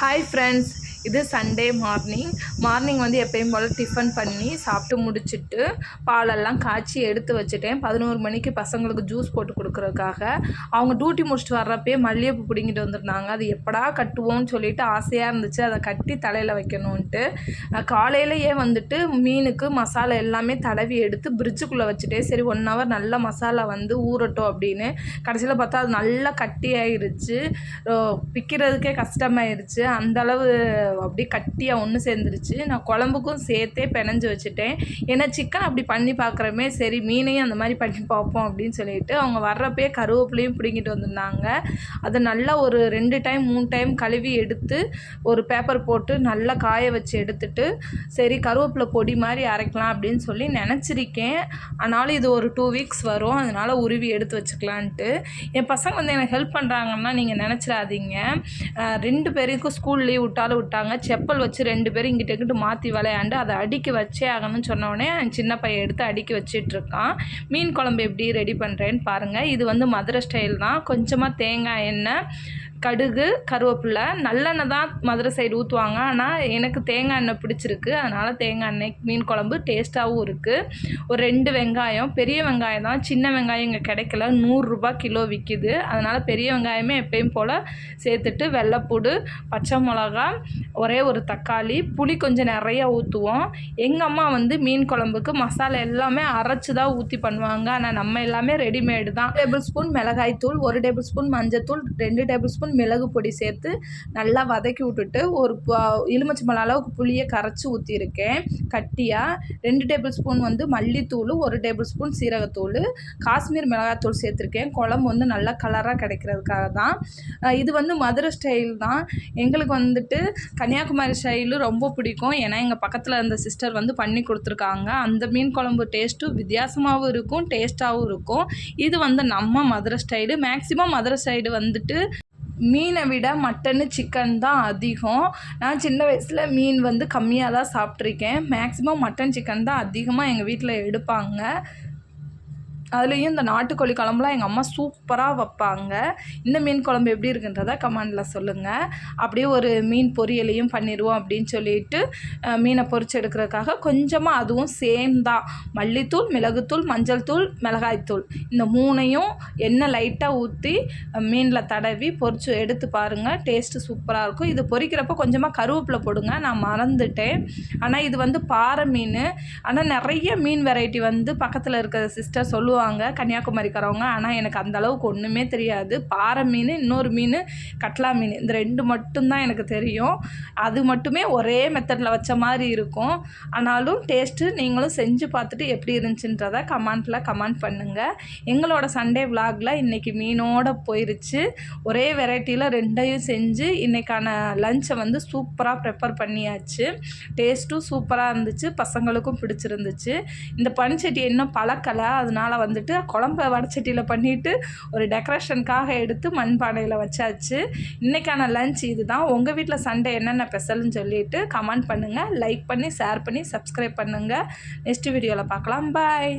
Hi friends இது Sunday morning morning வந்து எப்பயும் போல் டிஃபன் பண்ணி சாப்பிட்டு முடிச்சுட்டு பாலெல்லாம் காய்ச்சி எடுத்து வச்சுட்டேன். பதினோரு மணிக்கு பசங்களுக்கு ஜூஸ் போட்டு கொடுக்குறதுக்காக. அவங்க டியூட்டி முடிச்சுட்டு வர்றப்பே மல்லிகைப்பூ பிடிங்கிட்டு வந்திருந்தாங்க. அது எப்படா கட்டுவோம்னு சொல்லிட்டு ஆசையாக இருந்துச்சு. அதை கட்டி தலையில் வைக்கணுன்ட்டு காலையிலேயே வந்துட்டு மீனுக்கு மசாலா எல்லாமே தடவி எடுத்து பிரிட்ஜுக்குள்ளே வச்சுட்டேன். சரி ஒன் ஹவர் நல்ல மசாலா வந்து ஊறட்டும் அப்படின்னு. கடைசியில் பார்த்தா அது நல்லா கட்டி ஆயிருச்சு பிக்கிறதுக்கே கஷ்டமாயிருச்சு. அந்தளவு அப்படியே கட்டியாக ஒன்று சேர்ந்துருச்சு. நான் குழம்புக்கும் சேர்த்தே பிணைஞ்சு வச்சுட்டேன். ஏன்னா சிக்கன் அப்படி பண்ணி பார்க்குறமே சரி மீனையும் அந்த மாதிரி பண்ணி பார்ப்போம் அப்படின்னு சொல்லிட்டு அவங்க வர்றப்பே கருவேப்பிலையும் பிடுங்கிட்டு வந்திருந்தாங்க. அதை நல்லா ஒரு ரெண்டு டைம் மூணு டைம் கழுவி எடுத்து ஒரு பேப்பர் போட்டு நல்லா காய வச்சு எடுத்துட்டு சரி கருவேப்பிலை பொடி மாதிரி அரைக்கலாம் அப்படின்னு சொல்லி நினச்சிருக்கேன். ஆனாலும் இது ஒரு டூ வீக்ஸ் வரும். அதனால் உருவி எடுத்து வச்சுக்கலான்ட்டு. என் பசங்க வந்து எனக்கு ஹெல்ப் பண்ணுறாங்கன்னா நீங்கள் நினச்சிடாதீங்க. ரெண்டு பேருக்கும் ஸ்கூல் லீவ் விட்டாலும் விட்டாங்க செப்பல் வச்சு ரெண்டு பேரும் இங்கிட்ட இங்கிட்டு மாற்றி விளையாண்டு அதை அடுக்கி வச்சே ஆகணும்னு சொன்னோடனே சின்ன பையன் எடுத்து அடுக்கி வச்சிட்ருக்கான். மீன் குழம்பு எப்படி ரெடி பண்ணுறேன்னு பாருங்கள் இது வந்து மதுரை ஸ்டைல் தான். கொஞ்சமாக தேங்காய் எண்ணெய் கடுகு கருவேப்பிலை நல்லெண்ணெய் தான் மதுரை சைடு ஊற்றுவாங்க ஆனால் எனக்கு தேங்காய் எண்ணெய் பிடிச்சிருக்கு. அதனால் தேங்காய் எண்ணெய் மீன் குழம்பு டேஸ்ட்டாகவும் இருக்குது ஒரு ரெண்டு வெங்காயம் பெரிய வெங்காயம் தான். சின்ன வெங்காயம் இங்கே கிடைக்கல. நூறுரூபா கிலோ விற்கிது அதனால் பெரிய வெங்காயமே எப்பயும் போல் சேர்த்துட்டு வெள்ளைப்பூடு பச்சை மிளகா ஒரே ஒரு தக்காளி புளி கொஞ்சம் நிறைய ஊற்றுவோம் எங்கள் அம்மா வந்து மீன் குழம்புக்கு மசாலா எல்லாமே அரைச்சி தான் ஊற்றி பண்ணுவாங்க. ஆனால் நம்ம எல்லாமே ரெடிமேடு தான். டேபிள் ஸ்பூன் மிளகாய் தூள் ஒரு டேபிள் ஸ்பூன் மஞ்சள் ரெண்டு டேபிள் ஸ்பூன் மிளகு பொடி சேர்த்து நல்லா வதக்கி விட்டுட்டு ஒரு எலுமிச்சம்பழம் அளவுக்கு புளியை கரைச்சி ஊற்றிருக்கேன் கட்டியாக ரெண்டு டேபிள் ஸ்பூன் வந்து மல்லித்தூள் ஒரு டேபிள் ஸ்பூன் சீரகத்தூள் காஷ்மீர் மிளகாத்தூள் சேர்த்துருக்கேன். குழம்பு வந்து நல்லா கலராக கிடைக்கிறதுக்காக தான். இது வந்து மதுரை ஸ்டைல் தான். எங்களுக்கு வந்துட்டு கன்னியாகுமரி ஸ்டைலு ரொம்ப பிடிக்கும். ஏன்னா எங்கள் பக்கத்தில் இருந்த சிஸ்டர் வந்து பண்ணி கொடுத்துருக்காங்க. அந்த மீன் குழம்பு டேஸ்ட்டும் வித்தியாசமாகவும் இருக்கும் டேஸ்ட்டாகவும் இருக்கும். இது வந்து நம்ம Madurai style maximum Madurai side வந்துட்டு மீனை விட மட்டனு சிக்கன் தான் அதிகம். நான் சின்ன வயசில் மீன் வந்து கம்மியாக தான் சாப்பிட்ருக்கேன் மேக்ஸிமம் மட்டன் சிக்கன் தான் அதிகமாக எங்கள் வீட்டில் எடுப்பாங்க. அதுலேயும் இந்த நாட்டுக்கோழி குழம்புலாம் எங்கள் அம்மா சூப்பராக வைப்பாங்க. இந்த மீன் குழம்பு எப்படி இருக்குன்றதை கமெண்டில் சொல்லுங்கள் அப்படியே ஒரு மீன் பொரியலையும் பண்ணிடுவோம் அப்படின்னு சொல்லிட்டு மீனை பொறிச்சு எடுக்கிறதுக்காக கொஞ்சமாக அதுவும் சேம் தான். மல்லித்தூள் மிளகுத்தூள் மஞ்சள் தூள் மிளகாய்த்தூள் இந்த மூணையும் எண்ணெய் லைட்டாக ஊற்றி மீனில் தடவி பொறிச்சு எடுத்து பாருங்கள் டேஸ்ட்டு சூப்பராக இருக்கும். இது பொறிக்கிறப்ப கொஞ்சமாக கருவேப்பிலை போடுங்க. நான் மறந்துட்டேன். ஆனால் இது வந்து பாறை மீன். ஆனால் நிறைய மீன் வெரைட்டி வந்து பக்கத்தில் இருக்கிற சிஸ்டர் சொல்லுவாங்க. சொல்லுவாங்க கன்னியாகுமரிக்காரவங்க. ஆனால் எனக்கு அந்த அளவுக்கு ஒன்றுமே தெரியாது. பாறை மீன் இன்னொரு மீன் கட்லா மீன். இந்த ரெண்டு மட்டும்தான் எனக்கு தெரியும். அது மட்டுமே ஒரே மெத்தடில் வச்ச மாதிரி இருக்கும். ஆனாலும் டேஸ்ட்டு நீங்களும் செஞ்சு பார்த்துட்டு எப்படி இருந்துச்சுன்றதை கமெண்ட்டில் கமெண்ட் பண்ணுங்கள் எங்களோட சண்டே விலாகில் இன்றைக்கி மீனோட போயிருச்சு. ஒரே வெரைட்டியில் ரெண்டையும் செஞ்சு இன்றைக்கான லஞ்சை வந்து சூப்பராக ப்ரிப்பேர் பண்ணியாச்சு. டேஸ்ட்டும் சூப்பராக இருந்துச்சு. பசங்களுக்கும் பிடிச்சிருந்துச்சு. இந்த பனிச்சட்டி இன்னும் பழக்கலை. அதனால் வந்துட்டு குழம்ப வடச்சட்டியில் பண்ணிவிட்டு ஒரு டெக்கரேஷனுக்காக எடுத்து மண்பானையில் வச்சாச்சு. இன்றைக்கான லஞ்ச் இது தான் உங்கள் வீட்டில் சண்டே என்னென்ன ஸ்பெஷல்னு சொல்லிவிட்டு கமெண்ட் பண்ணுங்கள் லைக் பண்ணி ஷேர் பண்ணி சப்ஸ்கிரைப் பண்ணுங்கள் நெக்ஸ்ட் வீடியோவில் பார்க்கலாம். பாய்